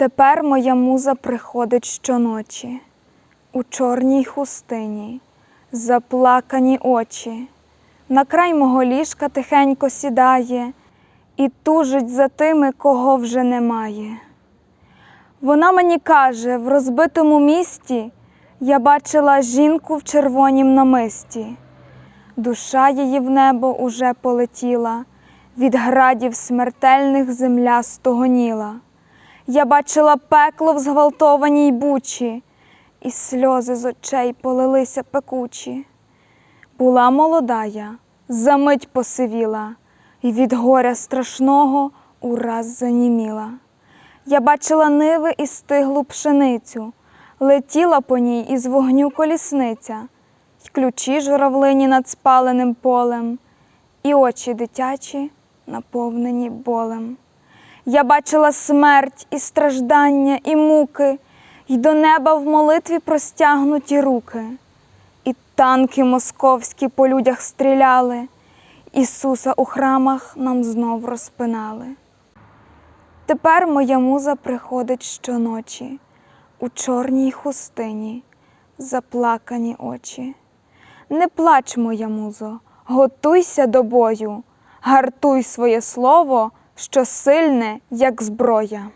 Тепер моя муза приходить щоночі, у чорній хустині, заплакані очі, на край мого ліжка тихенько сідає і тужить за тими, кого вже немає. Вона мені каже, в розбитому місті я бачила жінку в червонім намисті. Душа її в небо уже полетіла, від градів смертельних земля стогоніла. Я бачила пекло в зґвалтованій бучі, і сльози з очей полилися пекучі. Була молода я, за мить посивіла, і від горя страшного ураз заніміла. Я бачила ниви і стиглу пшеницю, летіла по ній із вогню колісниця, й ключі журавлині над спаленим полем, і очі дитячі наповнені болем. Я бачила смерть і страждання, і муки, й до неба в молитві простягнуті руки, і танки московські по людях стріляли, Ісуса у храмах нам знов розпинали. Тепер моя муза приходить щоночі, у чорній хустині, заплакані очі. Не плач, моя музо, готуйся до бою, гартуй своє слово, що сильне, як зброя.